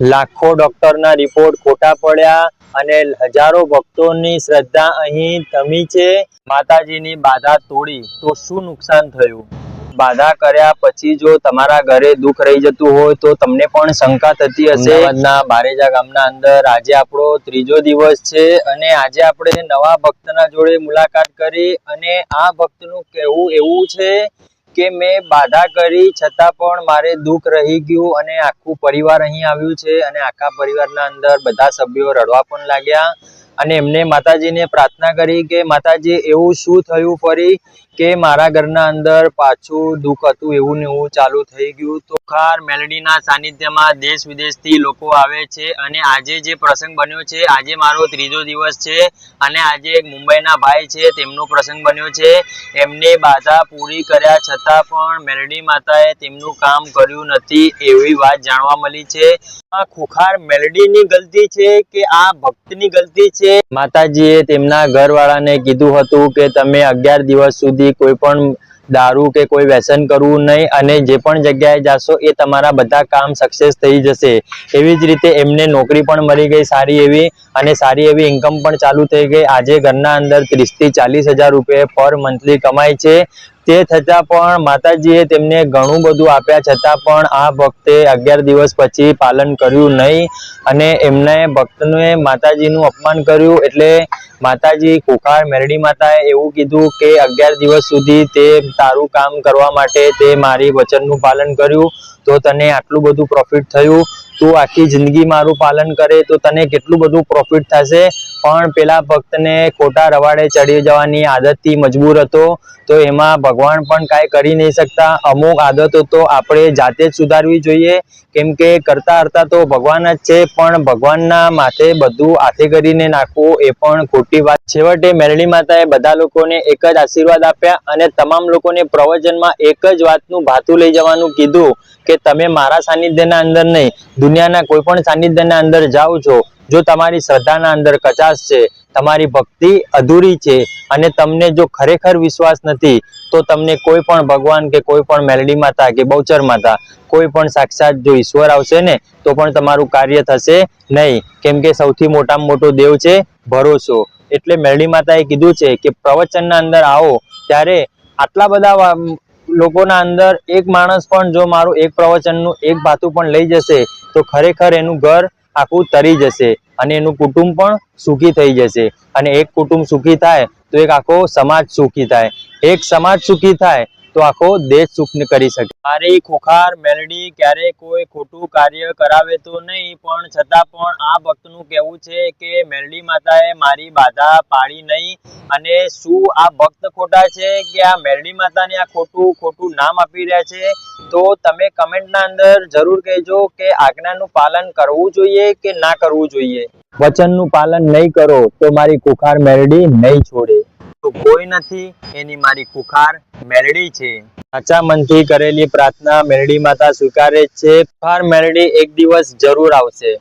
લાખો ડોક્ટરના રિપોર્ટ ખોટા પડ્યા અને હજારો ભક્તોની શ્રદ્ધા અહીં થમી છે. માતાજીની બાધા તોડી તો શું નુકસાન થયું? બાધા કર્યા પછી જો તમારા ઘરે દુઃખ રહી જતું હોય તો તમને પણ શંકા થતી હશે. ના બારેજા ગામના અંદર આજે આપણો ત્રીજો દિવસ છે અને આજે આપણે નવા ભક્તના જોડે મુલાકાત કરી અને આ ભક્તનું કહેવું એવું છે કે મેં બાધા કરી, છતાં પણ મારે દુઃખ રહી ગયું અને આખું પરિવાર અહીં આવ્યું છે અને આખા પરિવારના અંદર બધા સભ્યો રડવા પણ લાગ્યા. અને એમને માતાજીને પ્રાર્થના કરી કે માતાજી, એવું શું થયું ફરી? કે મારા ઘરના અંદર પાછું દુઃખ હતું એવું ને એવું ચાલુ થઈ ગયું. તો ખાર મેલડીના સાનિધ્યમાં દેશ વિદેશથી લોકો આવે છે અને આજે જે પ્રસંગ બન્યો છે, આજે મારો ત્રીજો દિવસ છે અને આજે મુંબઈના ભાઈ છે, તેમનો પ્રસંગ બન્યો છે. એમને બાધા પૂરી કર્યા છતાં પણ મેલડી માતાએ તેમનું કામ કર્યું નથી એવી વાત જાણવા મળી છે. આ ખુખાર મેલડીની ગલતી છે કે આ ભક્તની ગલતી છે? માતાજીએ તેમના ઘરવાળાને કીધું હતું કે તમે અગિયાર દિવસ સુધી કોઈ પણ દારૂ કે કોઈ વ્યસન કરવું નહીં અને જે પણ જગ્યાએ જાશો એ તમારા બધા કામ સક્સેસ થઈ જશે. એવી જ રીતે એમને નોકરી પણ મળી ગઈ સારી એવી અને સારી એવી ઇન્કમ પણ ચાલુ થઈ ગઈ. આજે ઘરના અંદર ત્રીસથી ચાલીસ હજાર રૂપિયા પર મંથલી કમાય છે. તે છતાં પણ માતાજીએ તેમને ઘણું બધું આપ્યા. છતાં પણ આ ભક્તે અગિયાર દિવસ પછી પાલન કર્યું નહીં અને એમને ભક્તને માતાજીનું અપમાન કર્યું. એટલે માતાજી કુખાર મેરડી માતાએ એવું કીધું કે અગિયાર દિવસ સુધી તે તારું કામ કરવા માટે તે મારી વચનનું પાલન કર્યું. તો તને આટલું બધું પ્રોફિટ થયું, તું આખી જિંદગી મારું પાલન કરે તો તને કેટલું બધું પ્રોફિટ થશે? પણ પેલા ભક્તને ખોટા રવાડે ચડી જવાની આદતથી મજબૂર હતો, તો એમાં ભગવાન પણ કાંઈ કરી નહીં શકતા. અમુક આદતો તો આપણે જાતે જ સુધારવી જોઈએ. કેમ કે કરતા કરતા તો ભગવાન જ છે, પણ ભગવાનના માથે બધું હાથે કરીને નાખવું એ પણ ખોટી વાત. છેવટે મેરળી માતાએ બધા લોકોને એક જ આશીર્વાદ આપ્યા અને તમામ લોકોને પ્રવચનમાં એક જ વાતનું ભાતું લઈ જવાનું કીધું કે તમે મારા સાનિધ્યના અંદર નહીં, દુનિયાના કોઈ પણ સાનિધ્યના અંદર જાઓ છો, જો તમારી શ્રદ્ધાના અંદર કચાશ છે, તમારી ભક્તિ અધૂરી છે, અને તમને જો ખરેખર વિશ્વાસ નથી, તો તમને કોઈ પણ ભગવાન કે કોઈ પણ મેલડી માતા કે બહુચર માતા, કોઈ પણ સાક્ષાત જો ઈશ્વર આવશે ને, તો પણ તમારું કાર્ય થશે નહીં. કેમ કે સૌથી મોટામાં મોટો દેવ છે ભરોસો. એટલે મેલડી માતાએ કીધું છે કે પ્રવચનના અંદર આવો, ત્યારે આટલા બધા લોકોના અંદર એક માણસ પણ જો મારું એક પ્રવચનનું એક ભાતું પણ લઈ જશે, તો ખરેખર એનું ઘર આખું તરી જશે અને એનું કુટુંબ પણ સુખી થઈ જશે. અને એક કુટુંબ સુખી થાય, તો એક આખો સમાજ સુખી થાય. એક સમાજ સુખી થાય તો આખો દેશ સુખ કરી શકે. મારી ખોખાર મેલડી ક્યારે કોઈ ખોટું કાર્ય કરાવે તો નહીં પણ છતાં પણ આ ભક્તનું કહેવું છે કે મેલડી માતાએ મારી બાધા પાડી નહીં. અને શું આ ભક્ત ખોટા છે કે આ મેલડી માતાને આ ખોટું ખોટું નામ આપી રહ્યા છે? તો તમે કમેન્ટના અંદર જરૂર કહેજો કે આજ્ઞાનું પાલન કરવું જોઈએ કે ના કરવું જોઈએ? વચનનું પાલન નહીં કરો તો મારી કુખાર મેલડી નહીં છોડે. કોઈ નથી, એની મારી કુખાર મેલડી છે. સાચા મનથી કરેલી પ્રાર્થના મેલડી માતા સ્વીકારે છે. ફાર મેલડી એક દિવસ જરૂર આવશે.